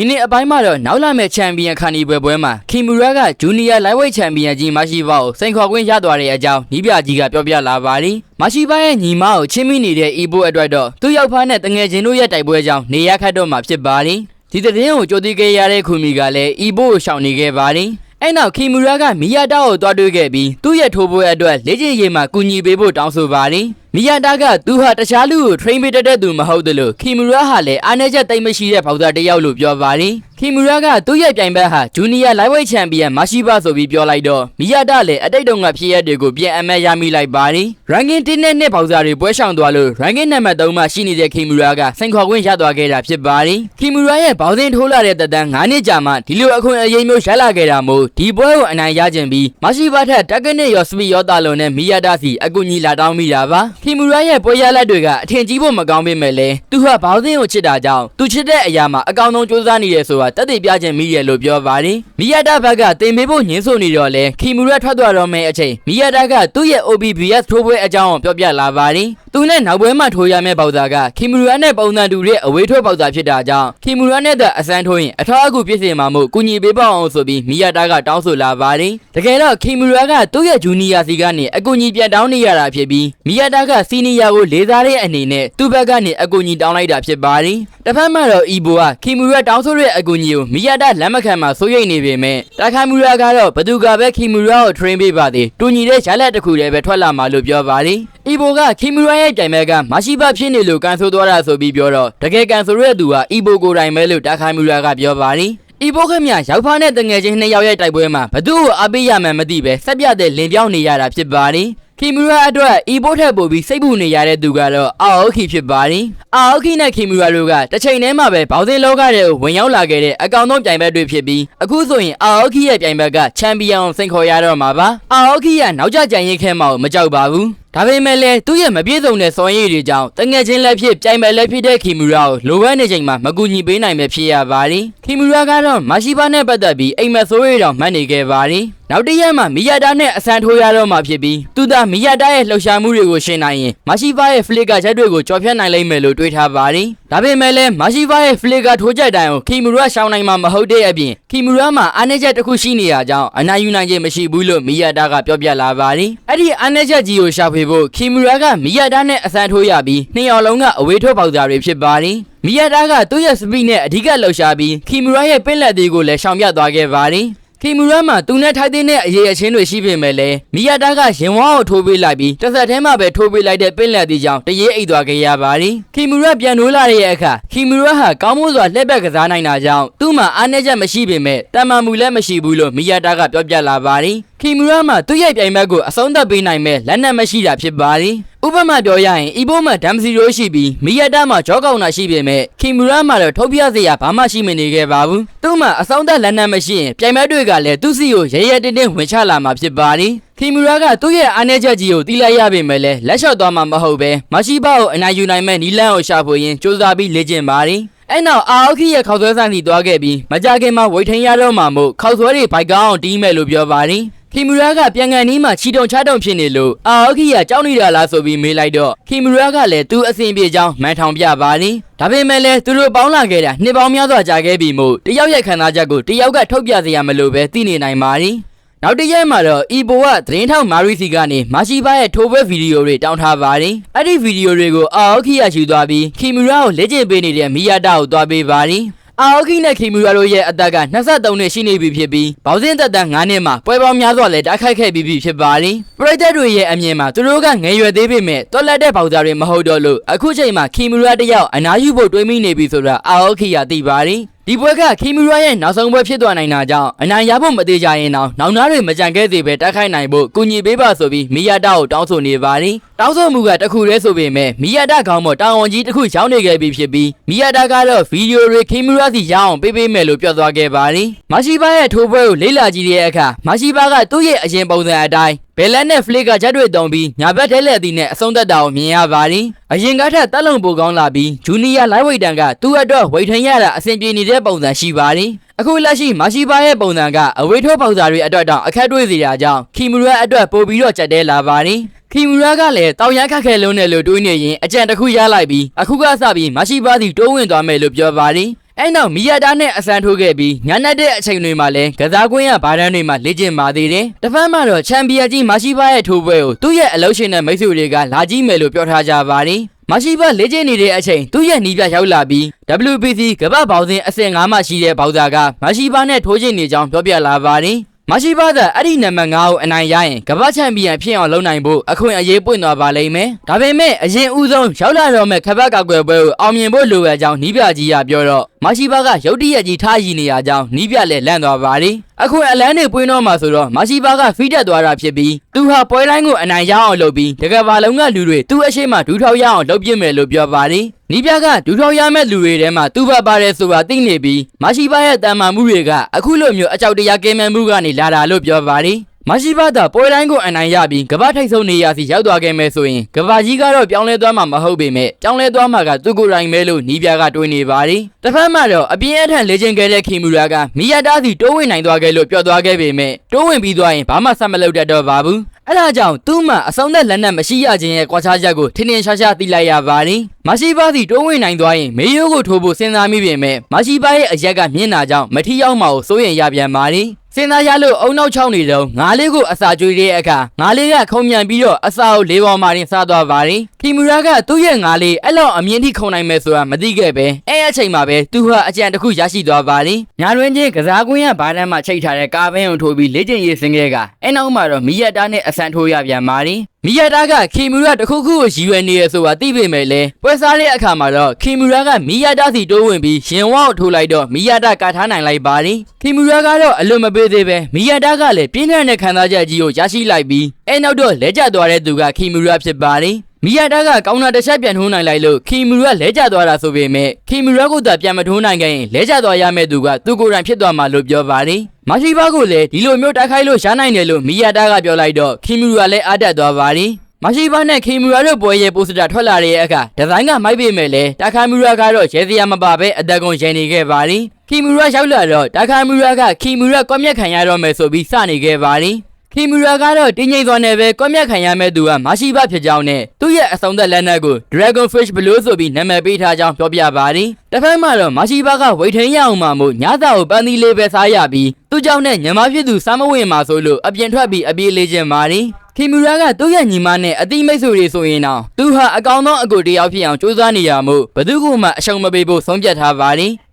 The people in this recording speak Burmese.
ဒီနေ့အပိုင်းမှာတော့နောက်လာမယ့်ချန်ပီယံခါနီပွဲပွဲမှာခီမူရာကဂျူနီယာလိုက်ဝိတ်ချန်ပီယံကြီးမရှိပါကိုစိန်ခေါ်ခွင့်ရသွားတဲ့အကြောင်းနီးပြကြီးကပြောပြလာပါတယ်မရှိပါရဲ့ညီမကိုချင်းမိနေတဲ့အီဘိုအတွက်တော့သူ့ရောက်ဖားနဲ့တငယ်ချင်းတို့ရဲ့တိုက်ပွဲကြောင့်နေရခတ်တော့မှာဖြစ်ပါတယ်ဒီသတင်းကိုကြိုသိခဲ့ရတဲ့ခုမီကလည်းအီဘိုကိုရှောင်နေခဲ့ပါတယ်အဲ့နောက်ခီမူရာကမီယာတာကိုတွားတွေ့ခဲ့ပြီးသူ့ရဲ့ထိုးပွဲအတွက်လေ့ကျင့်ရေးမှာကူညီပေးဖို့တောင်းဆိုပါတယ်။မီယာတာကသူဟာတခြားလူကို train ပေးတတ်တဲ့သူမဟုတ်တယ်လို့ခီမူရာဟာလည်းအားနည်းချက်တိတ်မရှိတဲ့ဖောက်သားတစ်ယောက်လို့ပြောပါတယ်။ခီမူရာကသူ့ရဲ့ပြိုင်ဘက်ဟာဂျူနီယာ lightweight champion မရှိပါဆိုပြီးပြောလိုက်တော့မီယာတာလည်းအတိတ်တုန်းကဖြစ်ရက်တွေကိုပြန်အမတ်ရမိလိုက်ပါတယ်။ ranking 1နဲ့2ဖောက်သားတွေပွဲရှောင်သွားလို့ ranking နံပါတ်3မှာရှိနေတဲ့ခီမူရာကစိန်ခေါ်ခွင့်ရသွားခဲ့တာဖြစ်ပါတယ်။ခီမူရာရဲ့ဘောင်းစင်းထိုးလာတဲ့တက်တန်း9နှစ်ကြာမှဒီလိုအခွင့်အရေးမျိုးရလာခဲ့တာမို့ဒီပွဲကိုအနိုင်ရခြင်းပြီးမရှိပါထက်တက်ကနစ်ရောစပီရောတာလုံးနဲ့မီယာတာစီအကူညီလာတောင်းမိတာပါခီမူရာရဲ့ပွဲရလက်တွေကအထင်ကြီးဖို့မကောင်းပေမဲ့လည်းသူဟာဘောင်းစင်းကိုချစ်တာကြောင့်သူချစ်တဲ့အရာမှာအကောင်ဆုံးစူးစမ်းနေရဆိုတာတက်တည်ပြခြင်းမိရလို့ပြောပါတယ်မီယာတာဘက်ကတင်ပေးဖို့ညှင်းဆိုနေတော့လဲခီမူရာထွက်သွားတော့မယ့်အချိန်မီယာတာကသူ့ရဲ့ OBBS ထိုးပွဲအကြောင်းကိုပြောပြလာပါတယ်သူနဲ့နောက်ပွဲမှာထိုးရမယ့်ပေါက်သားကခီမူရာနဲ့ပုံစံတူတဲ့အဝေးထွက်ပေါက်သားဖြစ်တာကြောင့်ခီမူရာနဲ့တဲ့အစမ်းထိုးရင်အထောက်အကူဖြစ်စေမှာမို့ကူညီပေးပါအောင်ဆိုပြီးမီယာတာကတောင်းဆိုလာပါတယ်တကယ်တော့ခီမူရာကသူ့ရဲ့ဂျူနီယာစီကနေအကူအညီပြန်တောင်းနေရတာဖြစ်ပြီးမီယာတာကစီနီယာကိုလေးစားတဲ့အနေနဲ့သူ့ဘက်ကနေအကူအညီတောင်းလိုက်တာဖြစ်ပါတယ်တစ်ဖက်မှာတော့အီဘိုကခီမူရာတောင်းဆိုတဲ့အကူအညီကိုမီယာတာလက်မခံမှစိုးရိမ်နေပေမဲ့တာခါမူရာကတော့ဘသူကပဲခီမူရာကို train ပေးပါသေးတူညီတဲ့ရလက်တစ်ခုတည်းပဲထွက်လာမှာလို့ပြောပါတယ်အီဘိုကခီမူရာရဲ့တိုင်ဘက်ကမရှိဘဖြစ်နေလို့ကန်ဆိုသွားတာဆိုပြီးပြောတော့တကယ်ကန်ဆိုရတဲ့သူကအီဘိုကိုယ်တိုင်ပဲလို့တာခါမူရာကပြောပါတယ်ဤဘိုခမရောက်ဖားတဲ့တငယ်ချင်းနှစ်ယောက်ရဲ့တိုက်ပွဲမှာဘသူ့ကိုအပေးရမှန်းမသိပဲဆက်ပြတဲ့လင်ပြောင်းနေရတာဖြစ်ပါတယ် ခီမူရာအတွက်ဤဘိုထက်ပိုပြီးစိတ်ပူနေရတဲ့သူကတော့အာအိုခီဖြစ်ပါတယ်အာအိုခီနဲ့ခီမူရာတို့ကတစ်ချိန်တည်းမှာပဲဘောင်စင်းလောကတွေကိုဝင်ရောက်လာခဲ့တဲ့အကောင်ဆုံးပြိုင်ဘက်တွေဖြစ်ပြီးအခုဆိုရင်အာအိုခီရဲ့ပြိုင်ဘက်ကချန်ပီယံကိုစိန်ခေါ်ရတော့မှာပါအာအိုခီကနောက်ကျကြံရင်ခဲမှာကိုမကြောက်ပါဘူးဒါပေမဲ့လည်းသူ့ရဲ့မပြည့်စုံတဲ့စော်ရည်တွေကြောင့်တငယ်ချင်းလက်ဖြစ်ပြိုင်မဲ့လက်ဖြစ်တဲ့ခီမူရာကိုလိုအပ်နေချိန်မှာမကူညီပေးနိုင်ပဲဖြစ်ရပါတယ်။ခီမူရာကတော့မရှိပါနဲ့ပတ်သက်ပြီးအိမ်မက်ဆိုးရတောင်မှတ်နေခဲ့ပါတယ်။နောက်တစ်ရက်မှာမီယာတာနဲ့အဆန်ထိုးရတော့မှဖြစ်ပြီးသူသာမီယာတာရဲ့လှုပ်ရှားမှုတွေကိုရှင်းနိုင်ရင်မရှိပါရဲ့ဖလစ်ကချက်တွေကိုကြော်ဖြတ်နိုင်လိမ့်မယ်လို့တွေးထားပါတယ်။ဒါပေမဲ့လည်းမရှိပါရဲ့ဖလစ်ကထိုးချက်တိုင်းကိုခီမူရာရှောင်းနိုင်မှာမဟုတ်တဲ့အပြင်ခီမူရာမှာအားနည်းချက်တစ်ခုရှိနေရကြောင်းအနိုင်ယူနိုင်ခြင်းမရှိဘူးလို့မီယာတာကပြောပြလာပါတယ်။အဲ့ဒီအားနည်းချက်ကြီးကိုရှာဖွေဖို့ခီမူရာကမီယာတာနဲ့အဆန်ထိုးရပြီးနှစ်ယောက်လုံးကအဝေးထွက်ပေါက်သားတွေဖြစ်ပါတယ်။မီယာတာကသူ့ရဲ့စပီနဲ့အဓိကလှုပ်ရှားပြီးခီမူရာရဲ့ပင့်လက်သေးကိုလည်းရှောင်ပြသွားခဲ့ပါတယ်။ ခီမူရာမှာသူနဲ့ထိုက်တဲ့အရေးအချင်းတွေရှိပေမဲ့လည်းမီယာတာကရင်ဝါကိုထိုးပေးလိုက်ပြီးတစ်ဆက်တည်းမှာပဲထိုးပေးလိုက်တဲ့ပင့်လက်သေးကြောင့်တရေအိတ်သွားခဲ့ရပါတယ်။ခီမူရာပြန်နိုးလာတဲ့အခါခီမူရာဟာကောင်းမွန်စွာလှည့်ဘက်ကစားနိုင်တာကြောင့်သူ့မှာအားနည်းချက်မရှိပေမဲ့တမန်မှုလည်းမရှိဘူးလို့မီယာတာကပြောပြလာပါတယ်။ ခီမူရာမှာသူ့ရဲ့ပြိုင်ဘက်ကိုအဆုံးသတ်ပေးနိုင်မဲ့လက်နက်မရှိတာဖြစ်ပါတယ်။ဥပမာပြောရရင်အီဘိုမှာဒမ်စီရိုရှိပြီးမီယာတာမှာဂျောကောင်နာရှိပေမဲ့ခီမူရာမှာတော့ထုတ်ပြစရာဘာမှရှိမနေခဲ့ပါဘူး။သူ့မှာအဆုံးသတ်လက်နက်မရှိရင်ပြိုင်ဘက်တွေကလည်းသူ့စီကိုရဲရဲတင်းတင်းဝင်ချလာမှာဖြစ်ပါတယ်။ခီမူရာကသူ့ရဲ့အားနည်းချက်ကြီးကိုတီးလိုက်ရပေမဲ့လည်းလက်လျှော့သွားမှာမဟုတ်ပဲမရှိပါကိုအနိုင်ယူနိုင်မဲ့နီလန်ကိုရှာဖွေရင်းစူးစမ်းပြီးလေ့ကျင့်ပါတယ်။အဲ့နောက်အာအိုခီရဲ့ခောက်ဆွဲဆိုင်စီသွားခဲ့ပြီးမကြခင်မှာဝိတ်ထင်းရတော့မှာမို့ခောက်ဆွဲတွေဘိုက်ကောင်းအောင်တီးမဲ့လို့ပြောပါတယ် ခီမူရာကပြန်ကန်နီးမှာချီတုံချတုံဖြစ်နေလို့အာအိုခီကကြောက်နေတာလားဆိုပြီးမေးလိုက်တော့ခီမူရာကလည်းသူ့အဆင်ပြေကြောင်းမန်ထောင်ပြပါတယ်ဒါပေမဲ့လည်းသူတို့ပေါင်းလာခဲ့တာနှစ်ပေါင်းများစွာကြာခဲ့ပြီမို့တယောက်ရဲ့ခံစားချက်ကိုတယောက်ကထုတ်ပြစရာမလိုပဲသိနေနိုင်ပါတယ်နောက်တစ်ရက်မှာတော့အီဘိုကသတင်းထောက်မာရီစီကနေမရှိပါရဲ့ထိုးပွဲဗီဒီယိုတွေတောင်းထားပါတယ်။အဲ့ဒီဗီဒီယိုတွေကိုအာအိုခီရယူသွားပြီးခီမူရာကိုလက်ကျင့်ပေးနေတဲ့မီယာတာကိုသွားပေးပါတယ်။ အာအိုခီနဲ့ခီမူရာတို့ရဲ့အသက်က23နှစ်ရှိနေပြီဖြစ်ပြီးဘောင်စင်းသက်တမ်း9နှစ်မှာပွဲပေါင်းများစွာလည်းတိုက်ခိုက်ခဲ့ပြီးပြီဖြစ်ပါတယ်။ပရိသတ်တွေရဲ့အမြင်မှာသူတို့ကငယ်ရွယ်သေးပေမဲ့တော်လက်တဲ့ဘောင်သားတွေမဟုတ်တော့လို့အခုချိန်မှာခီမူရာတယောက်အနားယူဖို့တွေးမိနေပြီဆိုတာအာအိုခီရသိပါတယ်။ ဒီပွဲကခီမူရာရဲ့နောက်ဆုံးပွဲဖြစ်သွားနိုင်တာကြောင့်အနိုင်ရဖို့မသေးကြရင်တော့နောင်နာတွေမကြံခဲ့သေးပဲတိုက်ခိုက်နိုင်ဖို့ကူညီပေးပါဆိုပြီးမီယာတာကိုတောင်းဆိုနေပါတယ်။တောင်းဆိုမှုကတခုတည်းဆိုပေမဲ့မီယာတာခေါင်းပေါ်တာဝန်ကြီးတစ်ခုရောက်နေခဲ့ပြီဖြစ်ပြီးမီယာတာကတော့ဗီဒီယိုတွေခီမူရာစီရအောင်ပေးပေးမယ်လို့ပြောသွားခဲ့ပါတယ်။မရှိပါရဲ့ထိုးပွဲကိုလေးလာကြည့်တဲ့အခါမရှိပါကသူ့ရဲ့အရင်ပုံစံအတိုင်း ဘယ်လက်နဲ့ဖလစ်ကချက်တွေတုံပြီးညာဘက်ထဲလက်သီးနဲ့အဆုံးသက်တာကိုမြင်ရပါတယ်။အရင်ကထက်တက်လုံပိုကောင်းလာပြီးဂျူနီယာလိုက်ဝိတ်တန်ကသူ့အတွက်ဝိတ်ထင်ရတာအဆင်ပြေနေတဲ့ပုံစံရှိပါတယ်။အခုလက်ရှိမရှိပါရဲ့ပုံစံကအဝေးထိုးပေါက်စာတွေအတွက်တောင်အခက်တွေ့စေတာကြောင့်ခီမူရာအတွက်ပို့ပြီးတော့ကြက်တဲလာပါတယ်။ခီမူရာကလည်းတောင်ရခက်ခဲလုံးနဲ့လို့တွေးနေရင်အကြံတစ်ခုရလိုက်ပြီးအခုကစပြီးမရှိပါစီတိုးဝင်သွားမယ်လို့ပြောပါတယ်။ အဲ့နောက်မီယာတာနဲ့အဆန်ထိုးခဲ့ပြီးညနေတဲ့အချိန်တွေမှာလည်းကစားကွင်းရဘာတန်းတွေမှာလေ့ကျင့်ပါသေးတယ်။တစ်ဖက်မှာတော့ချန်ပီယံကြီးမာရှိပါရဲ့ထိုးပွဲကိုသူ့ရဲ့အလုပ်ရှင်နဲ့မိတ်ဆွေတွေကလာကြည့်မယ်လို့ပြောထားကြပါတယ်။မရှိဘလေ့ကျင့်နေတဲ့အချိန်သူ့ရဲ့နီးပြရောက်လာပြီး WBC ကမ္ဘာဘောင်စင်အဆင့်9မှာရှိတဲ့ဘောက်စာကမရှိဘနဲ့ထိုးချင်နေကြောင်းပြောပြလာပါတယ်။မရှိဘသာအဲ့ဒီနံပါတ်9ကိုအနိုင်ရရင်ကမ္ဘာချန်ပီယံဖြစ်အောင်လုပ်နိုင်ဖို့အခွင့်အရေးပွင့်သွားပါလိမ့်မယ်။ဒါပေမဲ့အရင်ဦးဆုံးရောက်လာတော့မဲ့ခပတ်ကောက်ွယ်ပွဲကိုအောင်မြင်ဖို့လိုအပ်ကြောင်းနီးပြကြီးကပြောတော့မရှိဘကရုတ်တရက်ကြီးထားရည်နေရကြောင်းနီးပြလည်းလန့်သွားပါတယ်။အခွင့်အလန်းတွေပွင့်တော့မှာဆိုတော့မရှိဘကဖိတက်သွားတာဖြစ်ပြီးသူဟာပွဲတိုင်းကိုအနိုင်ရအောင်လုပ်ပြီးတကဘာလုံးကလူတွေသူ့အရှိမဒူးထောက်ရအောင်လုပ်ပြစ်မယ်လို့ပြောပါတယ်။နီးပြကဒူးထောက်ရမဲ့လူတွေထဲမှာသူ့ဘပါတယ်ဆိုတာသိနေပြီးမရှိဘရဲ့တန်မာမှုတွေကအခုလိုမျိုးအကြောက်တရားကင်းမဲ့မှုကနေလာတာလို့ပြောပါတယ်။ မရှိဘသာပွဲတိုင်းကိုအနိုင်ရပြီးကမ္ဘာထိပ်ဆုံးနေရာစီရောက်သွားခဲ့မယ်ဆိုရင်ကမ္ဘာကြီးကတော့ပြောင်းလဲသွားမှာမဟုတ်ပေမဲ့ပြောင်းလဲသွားမှာကသူကိုယ်တိုင်ပဲလို့နီးပြကတွေးနေပါတယ်။တစ်ဖက်မှာတော့အပြင်းအထန်လေ့ကျင့်ခဲ့တဲ့ခီမူရာကမီယာတာစီတိုးဝင်နိုင်သွားခဲ့လို့ပြောသွားခဲ့ပေမဲ့တိုးဝင်ပြီးသွားရင်ဘာမှဆက်မလုပ်တတ်တော့ပါဘူး။အဲ့ဒါကြောင့်သူ့မှာအဆုံးသက်လက်နက်မရှိရခြင်းရဲ့ကွာခြားချက်ကိုထင်ထင်ရှားရှားသိလိုက်ရပါတယ်။ မရှိပါစီတိုးဝင်နိုင်သွားရင်မေယိုးကိုထိုးဖို့စဉ်းစားမိပေမဲ့မရှိပါရဲ့အရက်ကမြင့်တာကြောင့်မထီရောက်မှာကိုစိုးရင်ရပြန်ပါတယ်။စဉ်းစားရလို့အုံနောက်ချောင်းနေတော့ငါးလေးကိုအစာကျွေးတဲ့အခါငါးလေးကခုံမြန်ပြီးတော့အစာကိုလေးပေါ်မှာတင်စားသွားပါတယ်။ခီမူရာကသူ့ရဲ့ငါးလေးအဲ့လောက်အမြင့်ထိခုံနိုင်မယ်ဆိုတာမသိခဲ့ပဲအဲ့အချိန်မှာပဲသူဟာအကြံတစ်ခုရရှိသွားပါတယ်။ညာတွင်ချင်းကစားကွင်းရဘာတန်းမှာချိတ်ထားတဲ့ကာဘင်းကိုထိုးပြီးလေ့ကျင့်ရေးစင်ခဲ့ကအဲ့နောက်မှာတော့မီယက်တာနဲ့အဆန်ထိုးရပြန်ပါတယ်။မီယာတာကခီမူရာတစ်ခုခုကိုရည်ရွယ်နေရဆိုတာသိပေမဲ့လည်းပွဲစားတဲ့အခါမှာတော့ခီမူရာကမီယာတာစီတိုးဝင်ပြီးရင်ဝါကိုထိုးလိုက်တော့မီယာတာကထားနိုင်လိုက်ပါတယ်ခီမူရာကတော့အလွန်မပေးသေးပဲမီယာတာကလည်းပြင်းထန်တဲ့ခံစားချက်ကြီးကိုရရှိလိုက်ပြီးအဲနောက်တော့လဲကျသွားတဲ့သူကခီမူရာဖြစ်ပါတယ် မီယာတာကကောင်းတာတစ်ချက်ပြန်ထိုးနိုင်လိုက်လို့ခီမူရာလဲကျသွားတာဆိုပေမဲ့ခီမူရာကိုသာပြန်မထိုးနိုင်ခဲ့ရင်လဲကျသွားရမယ့်သူကသူကိုယ်တိုင်ဖြစ်သွားမှာလို့ပြောပါတယ်မရှိဘာကိုလည်းဒီလိုမျိုးတိုက်ခိုက်လို့ရှားနိုင်တယ်လို့မီယာတာကပြောလိုက်တော့ခီမူရာလည်းအားတက်သွားပါတယ်မရှိဘာနဲ့ခီမူရာတို့ပွဲရဲ့ပိုစတာထွက်လာတဲ့အခါဒီဇိုင်းကမိုက်ပေမဲ့လည်းတာခါမူရာကတော့ရဲစရာမပါပဲအသက်ကုန်ရန်နေခဲ့ပါတယ်ခီမူရာရောက်လာတော့တာခါမူရာကခီမူရာကွက်မြက်ခံရတော့မယ်ဆိုပြီးစနေခဲ့ပါတယ် ခီမူရာကတော့တင်းငိမ့်သွားနေပဲကွက်မြက်ခံရမဲ့သူကမရှိဘဖြစ်ကြောင်းနဲ့သူ့ရဲ့အဆောင်သက်လက်နက်ကို Dragon Fish Blue ဆိုပြီးနာမည်ပေးထားကြောင်းပြောပြပါတယ်။တစ်ဖက်မှာတော့မရှိဘကဝိတ်ထင်းရအောင်မှမို့ညစာကိုပန်းသီးလေးပဲစားရပြီးသူ့ကြောင့်နဲ့ညမဖြစ်သူစားမဝင်မှာဆိုလို့အပြင်ထွက်ပြီးအပြေးလေးခြင်းပါတယ်။ခီမူရာကသူ့ရဲ့ညီမနဲ့အတိမိတ်ဆွေတွေဆိုရင်တော့သူဟာအကောင်သောအကိုတယောက်ဖြစ်အောင်ကြိုးစားနေရမို့ဘသူကမှအရှုံးမပေးဖို့ဆုံးဖြတ်ထားပါတယ်။